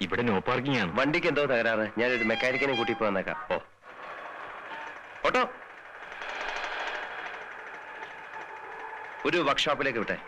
ഇവിടെ no parking ആണ്. വണ്ടിക്ക് എന്തോ തകരാറ്. ഞാനൊരു മെക്കാനിക്കിനെ കൂട്ടി പോന്നേക്കാം വന്നേക്കാം. ഓ. ഓട്ടോ. ഒരു വർക്ക്ഷോപ്പിലേക്ക് വിട്ടെ.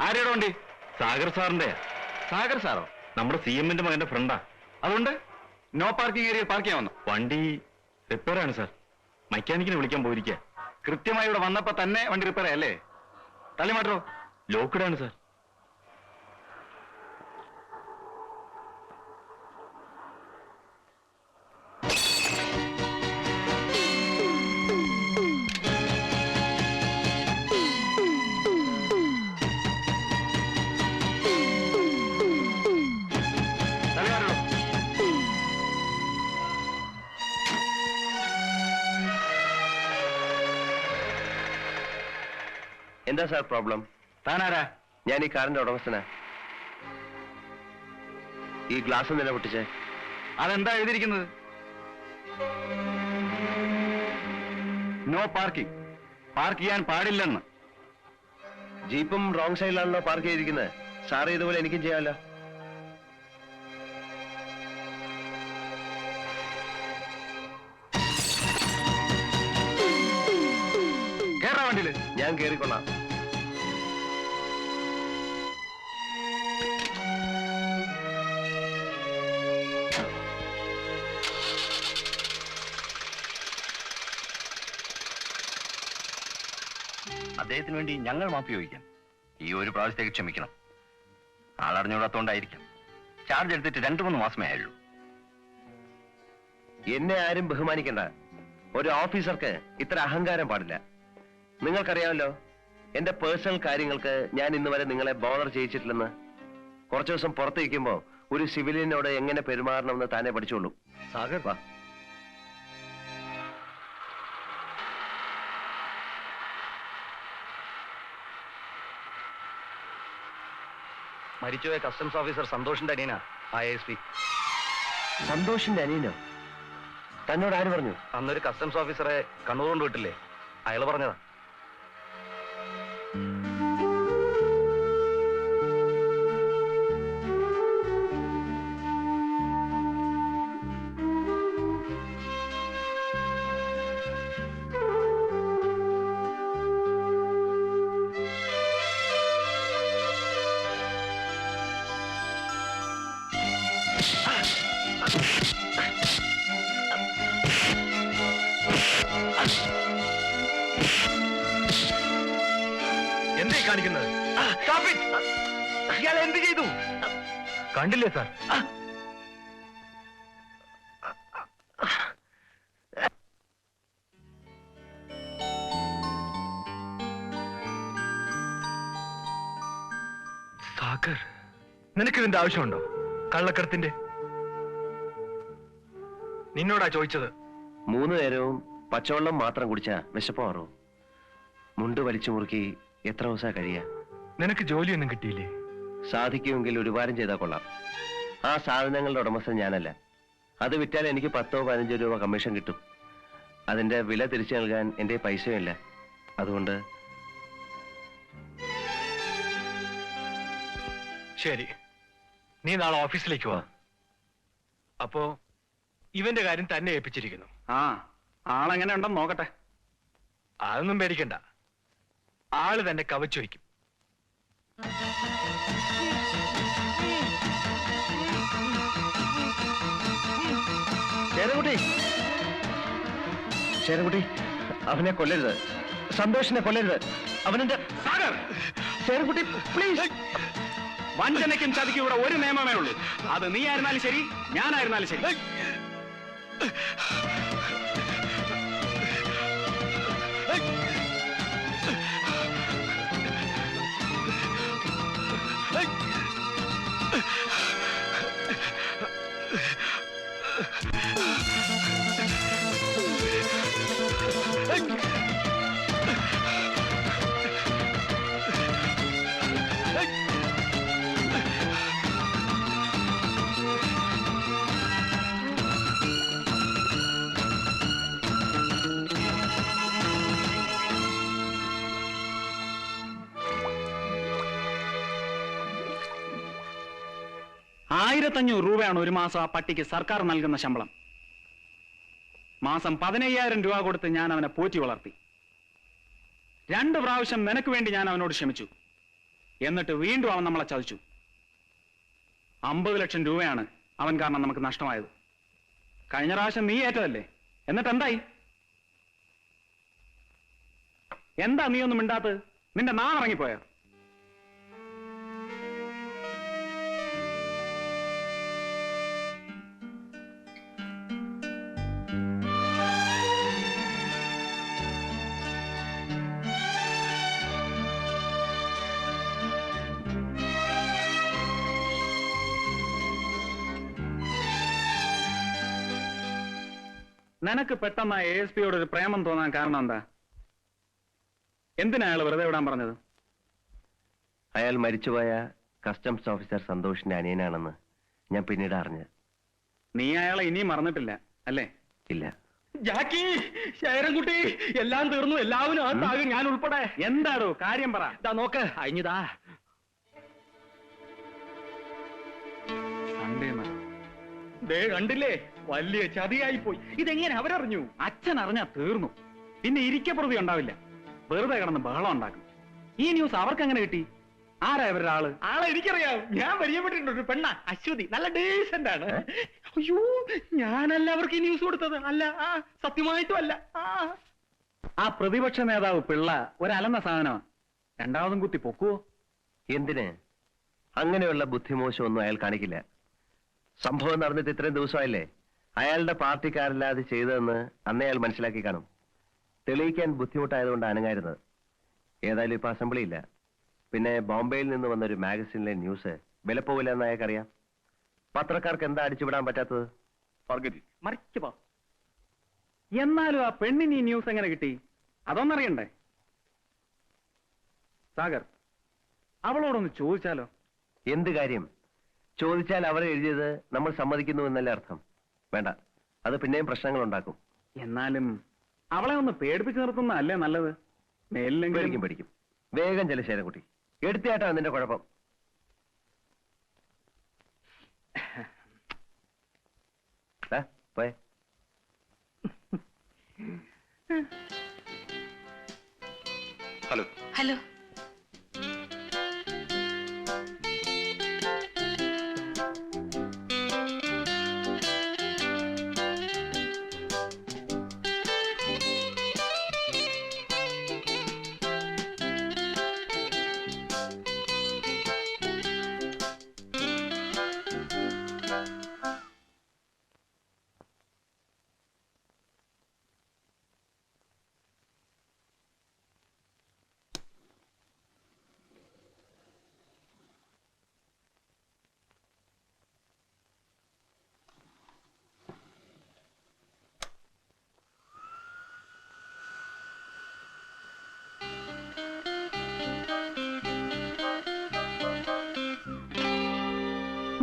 ആരുടെ വണ്ടി? സാഗർ സാറിന്റെ സാഗർ സാറോ? നമ്മുടെ സി എമ്മിന്റെ മകന്റെ ഫ്രണ്ടാ അതുകൊണ്ട്? നോ പാർക്കിംഗ് ഏരിയ പാർക്ക് ചെയ്യാമെന്നോ വണ്ടി റിപ്പയർ ആണ് സാർ. മെക്കാനിക്കിനെ വിളിക്കാൻ പോയിരിക്കുക കൃത്യമായി ഇവിടെ വന്നപ്പോ തന്നെ വണ്ടി റിപ്പയർ അല്ലേ? തള്ളി മാറ്റോ. ലോക്ക്ഡ് ആണ് സാർ എന്താ സാർ പ്രോബ്ലം? താനാരാ? ഞാൻ ഈ കാറിന്റെ ഉടമസ്ഥനാ. ഈ ഗ്ലാസ് നില പൊട്ടിച്ചേ? അതെന്താ എഴുതിയിരിക്കുന്നത്? നോ പാർക്കിംഗ് പാർക്ക് ചെയ്യാൻ പാടില്ലെന്ന്. ജീപ്പും റോങ് സൈഡിലാണല്ലോ പാർക്ക് ചെയ്തിരിക്കുന്നത് സാറ് ഇതുപോലെ എനിക്കും ചെയ്യാമല്ലോ. ഞാൻ കേറിക്കൊള്ളാം. അദ്ദേഹത്തിന് വേണ്ടി ഞങ്ങൾ മാപ്പ് ചോദിക്കാം. ഈ ഒരു പ്രാവശ്യത്തേക്ക് ക്ഷമിക്കണം. ആളറിഞ്ഞൂടാത്തോണ്ടായിരിക്കാം ചാർജ് എടുത്തിട്ട് രണ്ടു മൂന്ന് മാസമേ ആയുള്ളൂ. എന്നെ ആരും ബഹുമാനിക്കണ്ട. ഒരു ഓഫീസർക്ക് ഇത്ര അഹങ്കാരം പാടില്ല. നിങ്ങൾക്കറിയാമല്ലോ എന്റെ പേഴ്സണൽ കാര്യങ്ങൾക്ക് ഞാൻ ഇന്ന് വരെ നിങ്ങളെ ബോധർ ചെയ്യിച്ചിട്ടില്ലെന്ന്. കുറച്ചു ദിവസം പുറത്തിരിക്കുമ്പോൾ ഒരു സിവിലിയനോട് എങ്ങനെ പെരുമാറണമെന്ന് താനെ പഠിച്ചോളൂ. സാഗർ വാ. മരിച്ചുപോയ കസ്റ്റംസ് ഓഫീസർ സന്തോഷിന്റെ അനിയനാ ആ എസ് പി സന്തോഷിന്റെ അനിയനോ? തന്നോട് ആര് പറഞ്ഞു? അന്നൊരു കസ്റ്റംസ് ഓഫീസറെ കണ്ണൂർ കൊണ്ട് വിട്ടില്ലേ? അയാൾ പറഞ്ഞതാ. എന്തേ കാണിക്കുന്നത്? ഇയാൾ എന്ത് ചെയ്തു? കണ്ടില്ലേ സാർ? സാഗർ നിനക്ക് ഇതിന്റെ ആവശ്യമുണ്ടോ? കള്ളക്കടത്തിന്റെ. നിന്നോടാ ചോദിച്ചത്. മൂന്ന് നേരവും പച്ചവെള്ളം മാത്രം കുടിച്ചാ വിശപ്പാറോ മുണ്ട് വലിച്ചു മുറുക്കി എത്ര ദിവസം കഴിയാ? നിനക്ക് ജോലിയൊന്നും കിട്ടിയില്ലേ? സാധിക്കുമെങ്കിൽ ഒരു ചെയ്താൽ കൊള്ളാം. ആ സാധനങ്ങളുടെ ഉടമസ്ഥൻ ഞാനല്ല. അത് വിറ്റാൽ എനിക്ക് പത്തോ പതിനഞ്ചോ രൂപ കമ്മീഷൻ കിട്ടും. അതിന്റെ വില തിരിച്ചു നൽകാൻ എന്റെ പൈസയുമില്ല. അതുകൊണ്ട് ശരി. നീ നാളെ ഓഫീസിലേക്ക് വാ. അപ്പോ ഇവന്റെ കാര്യം തന്നെ ഏൽപ്പിച്ചിരിക്കുന്നു. ആ ആളെങ്ങനെ ഉണ്ടെന്ന് നോക്കട്ടെ. അതൊന്നും പേടിക്കണ്ട. ആൾ തന്നെ കവച്ചു വയ്ക്കും ശേരകുട്ടി. ശേരകുട്ടി അവനെ കൊല്ലരുത്. സന്തോഷിനെ കൊല്ലരുത്. അവനെന്റെ ശേരകുട്ടി പ്ലീസ് വഞ്ചനയ്ക്കും ചതിക്കും ഇവിടെ ഒരു നിയമമേ ഉള്ളൂ അത് നീ ആയിരുന്നാലും ശരി ഞാനായിരുന്നാലും ശരി Hey! ആയിരത്തഞ്ഞൂറ് രൂപയാണ് ഒരു മാസം ആ പട്ടിക്ക് സർക്കാർ നൽകുന്ന ശമ്പളം. മാസം പതിനയ്യായിരം രൂപ കൊടുത്ത് ഞാൻ അവനെ പോറ്റി വളർത്തി. രണ്ട് പ്രാവശ്യം നിനക്ക് വേണ്ടി ഞാൻ അവനോട് ക്ഷമിച്ചു. എന്നിട്ട് വീണ്ടും അവൻ നമ്മളെ ചതിച്ചു. അമ്പത് ലക്ഷം രൂപയാണ് അവൻ കാരണം നമുക്ക് നഷ്ടമായത്. കഴിഞ്ഞ പ്രാവശ്യം നീ ഏറ്റതല്ലേ? എന്നിട്ട് എന്തായി? എന്താ നീ ഒന്നും മിണ്ടാത്തത്? നിന്റെ നാണിറങ്ങിപ്പോയോ നിനക്ക് പെട്ടെന്ന് എ എസ് പിയോട് ഒരു പ്രേമം തോന്നാൻ കാരണം എന്താ? എന്തിനാ അയാൾ വെറുതെ വിടാൻ പറഞ്ഞത്? അയാൾ മരിച്ചുപോയ കസ്റ്റംസ് ഓഫീസർ സന്തോഷിന്റെ അനിയനാണെന്ന് ഞാൻ പിന്നീട് അറിഞ്ഞത്. നീ അയാളെ ഇനിയും മറന്നിട്ടില്ല അല്ലേ? ഇല്ല. ജാക്കി ശേരൻകുട്ടി എല്ലാം തീർന്നു എല്ലാവരും അകത്താകും ഞാൻ ഉൾപ്പെടെ. എന്താടോ കാര്യം പറ. ഇതാ നോക്ക് അഴിഞ്ഞതാ സൺഡേ ദേ കണ്ടില്ലേ? വലിയ ചതിയായി പോയി ഇതെങ്ങനെ അവരറിഞ്ഞു? അച്ഛൻ അറിഞ്ഞാ തീർന്നു. പിന്നെ ഇരിക്കപ്രതി ഉണ്ടാവില്ല. വെറുതെ കിടന്ന് ബഹളം ഉണ്ടാക്കും ഈ ന്യൂസ് അവർക്ക് എങ്ങനെ കിട്ടി? ആരാ ഇവരുടെ ആൾ? ആളെ എനിക്കറിയാം. ഞാൻ പരിചയപ്പെട്ടിട്ടുണ്ട്. ഒരു പെണ്ണ അശ്വതി. നല്ല ഡീസന്റ് ആണ്. അയ്യോ ഞാനല്ല അവർക്ക് ഈ ന്യൂസ് കൊടുത്തത്. അല്ല ആ സത്യമായിട്ടും അല്ല. ആ. ആ പ്രതിപക്ഷ നേതാവ് പിള്ള ഒരലന്ന സാധനമാ. രണ്ടാമതും കുത്തി പൊക്കുവോ? എന്തിന്? അങ്ങനെയുള്ള ബുദ്ധിമോശം ഒന്നും അയാൾ കാണിക്കില്ല. സംഭവം നടന്നിട്ട് ഇത്രയും ദിവസമായില്ലേ? അയാളുടെ പാർട്ടിക്കാരല്ലാതെ ചെയ്തതെന്ന് അന്നേ അയാൾ മനസ്സിലാക്കി കാണും. തെളിയിക്കാൻ ബുദ്ധിമുട്ടായതുകൊണ്ട് അനങ്ങായിരുന്നത്. ഏതായാലും ഇപ്പൊ അസംബ്ലി ഇല്ല പിന്നെ ബോംബെയിൽ നിന്ന് വന്ന ഒരു മാഗസിനിലെ ന്യൂസ് വിലപ്പോവില്ല എന്ന് അയാൾക്കറിയാം. പത്രക്കാർക്ക് എന്താ അടിച്ചുവിടാൻ പറ്റാത്തത്? ഫർഗറ്റ് മറിച്ചു പോ. എന്നാലും ആ പെണ്ണിന് ഈ ന്യൂസ് എങ്ങനെ കിട്ടി? അതൊന്നറിയണ്ടേ? സാഗർ അവളോടൊന്ന് ചോദിച്ചാലോ? എന്ത് കാര്യം? ചോദിച്ചാൽ അവർ എഴുതിയത് നമ്മൾ സമ്മതിക്കുന്നു എന്നല്ലേ അർത്ഥം. വേണ്ട അത് പിന്നെയും പ്രശ്നങ്ങൾ ഉണ്ടാക്കും എന്നാലും അവളെ ഒന്ന് പേടിപ്പിച്ച് നിർത്തുന്നതല്ലേ നല്ലത്? പേടിക്കും മേലിലെങ്കിലും പേടിക്കും വേഗം ചെല ശേരൻകുട്ടി എടുത്തിയാട്ടാ നിന്റെ കുഴപ്പം. ദാ, പോയെ. Hello. Hello.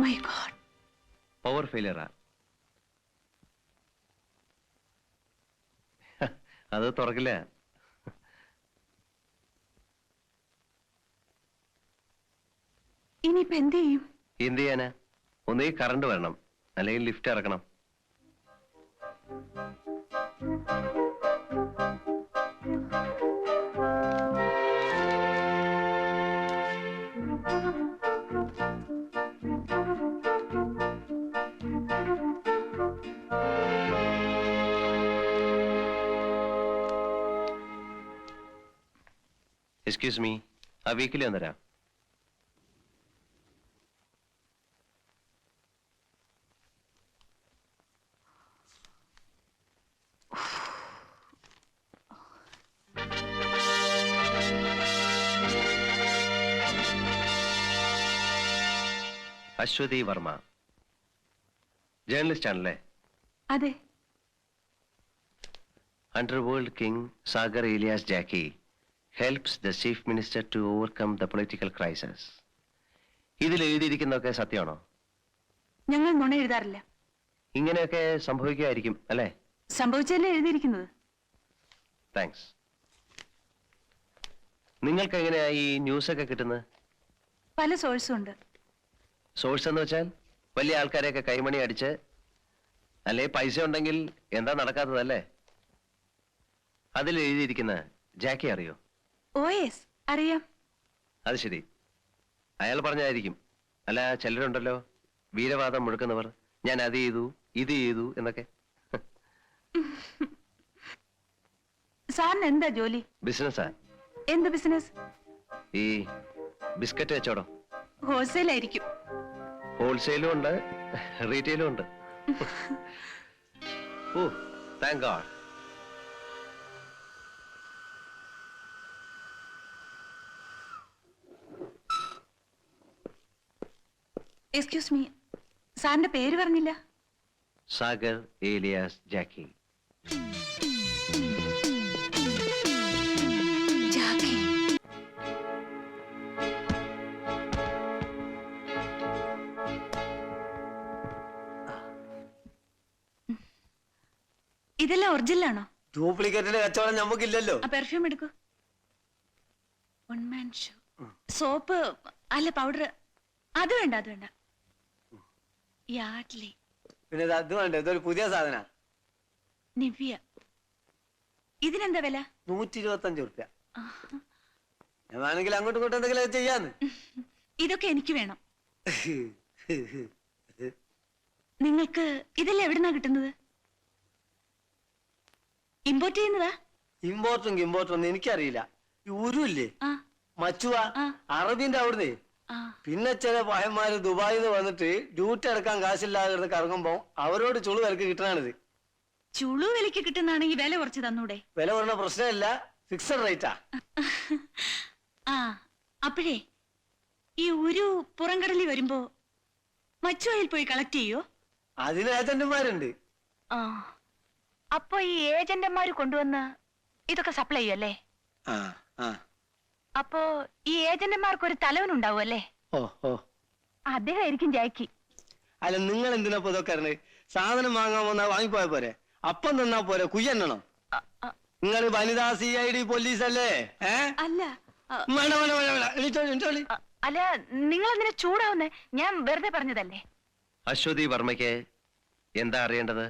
My god power ഫെയിലിയറാ അത് തുറക്കില്ല. ഇനിയിപ്പോ എന്ത് ചെയ്യും? എന്ത് ചെയ്യാനാ? ഒന്നീ കറണ്ട് വരണം. അല്ലെങ്കിൽ ലിഫ്റ്റ് ഇറക്കണം. എക്സ്ക്യൂസ് മീ ആ വീക്കിൽ ഒന്ന് തരാം. അശ്വതി വർമ്മ. ജേർണലിസ്റ്റ് ആണല്ലേ? അതെ. Under world king Sagar Ilyas Jackie. Helps the chief minister to overcome the political crisis. ഇതിൽ എഴുതിയിരിക്കുന്നതൊക്കെ സത്യമാണോ? ഞങ്ങൾ നുണ എഴുതാറില്ല. ഇങ്ങനെയൊക്കെ സംഭവിക്കുമായിരിക്കും അല്ലേ? സംഭവിച്ചല്ലേ എഴുതിയിരിക്കുന്നത്? താങ്ക്സ് നിങ്ങൾക്ക് എങ്ങനെയാ ഈ ന്യൂസ് ഒക്കെ കിട്ടുന്നത്? പല സോഴ്സും ഉണ്ട്. സോഴ്സ് എന്ന് വെച്ചാൽ വലിയ ആൾക്കാരെയൊക്കെ കൈമണി അടിച്ച് അല്ലെ പൈസ ഉണ്ടെങ്കിൽ എന്താ നടക്കാത്തതല്ലേ? അതിൽ എഴുതിയിരിക്കുന്ന ജാക്കി അറിയോ? ഓ എസ് അറിയാം. അത് ശരി. അയാൾ പറഞ്ഞായിരിക്കും. അല്ല ചിലരുണ്ടല്ലോ. വീരവാദം മുഴക്കുന്നവർ. ഞാൻ അത് ചെയ്തു ഇത് ചെയ്തു എന്നൊക്കെ. സാറിന് എന്താ ജോലി? ബിസിനസ്സാ? എന്ത് ബിസിനസ് ഈ ബിസ്ക്കറ്റ് കച്ചവടം. ഹോൾസെയിൽ ആയിരിക്കും ഹോൾസെയിലും ഉണ്ട് റീറ്റെയിലും ഉണ്ട്. Oh thank god excuse me സാറിന്റെ പേര് പറഞ്ഞില്ല. സാഗർ ഏലിയാസ് ജാക്കി. ജാക്കി. ഇതെല്ലാം ഒറിജിനലാണോ? ഡ്യൂപ്ലിക്കേറ്റിന്റെ കച്ചവടം നമുക്കില്ലല്ലോ. ആ പെർഫ്യൂം എടുക്കൂ. വൺ മാൻ ഷോ സോപ്പ് അല്ല പൗഡർ അത് വേണ്ട അത് വേണ്ട. യാഡ്ലി പിന്നെ ഇത് അത് വേണ്ട ഇതൊരു പുതിയ സാധന. നിവ്യ. ഇതിനെന്താ വില? നൂറ്റി ഇരുപത്തി അഞ്ച് റുപ്യ ഞാൻ വേണമെങ്കിൽ അങ്ങോട്ടും ഇങ്ങോട്ടും എന്തെങ്കിലും ചെയ്യാന്ന്. ഇതൊക്കെ എനിക്ക് വേണം. നിങ്ങൾക്ക് ഇതെല്ലാം എവിടുന്നാ കിട്ടുന്നത്? ഇമ്പോർട്ട് ചെയ്യുന്നതാ? ഇമ്പോർട്ടും ഇമ്പോർട്ടും ഒന്നും എനിക്കറിയില്ല. ഈ ഉരുല്ലേ ആ. മച്ചുവ ആ. അറബിന്റെ അവിടുന്ന്? പിന്നെ ചില പായന്മാര് ദുബായിൽ നിന്ന് വന്നിട്ട് ഡ്യൂട്ടി അടക്കാൻ കാശില്ലാതെ കിടന്ന് കറങ്ങുമ്പോ അവരോട് ചുളു വിലക്ക് കിട്ടണത് ചുളു വിലക്ക് കിട്ടുന്നാണെങ്കിൽ വില കുറച്ച് തന്നൂടെ? വില പറഞ്ഞ പ്രശ്നമില്ല. ഫിക്സഡ് റേറ്റാ ആ. അപ്പോഴേ ഈ ഒരു പുറംകടലിൽ വരുമ്പോ മച്ചുവയിൽ പോയി കളക്ട് ചെയ്യോ? അതിന് ഏജന്റുമാരുണ്ട് ആ അപ്പൊ ഈ ഏജന്റുമാര് കൊണ്ടുവന്ന് ഇതൊക്കെ സപ്ലൈ ചെയ്യല്ലേ ആ ആ. അപ്പോ ഈ ഏജന്റുമാർക്ക് ഒരു തലവൻ അല്ലേ ഓ ഓ. അദ്ദേഹം ആയിരിക്കും ജാക്കി. അല്ല നിങ്ങൾ എന്തിനാ ഇതൊക്കെ അറിഞ്ഞത് സാധനം വാങ്ങാൻ വന്നാ വാങ്ങിപ്പോയ പോരെ? അപ്പം തന്നാ പോരെ? കുയ്യണ്ണണം. നിങ്ങൾ വനിതാ സി ഐ ഡി പോലീസ് അല്ലേ അല്ല ആ, വേണ്ട വേണ്ട വേണ്ട വേണ്ട. എണീറ്റോളി എണീറ്റോളി അല്ല നിങ്ങൾ എന്തിനാ ചൂടാവുന്നേ? ഞാൻ വെറുതെ പറഞ്ഞതല്ലേ? അശ്വതി വർമ്മയ്ക്ക് എന്താ അറിയേണ്ടത്?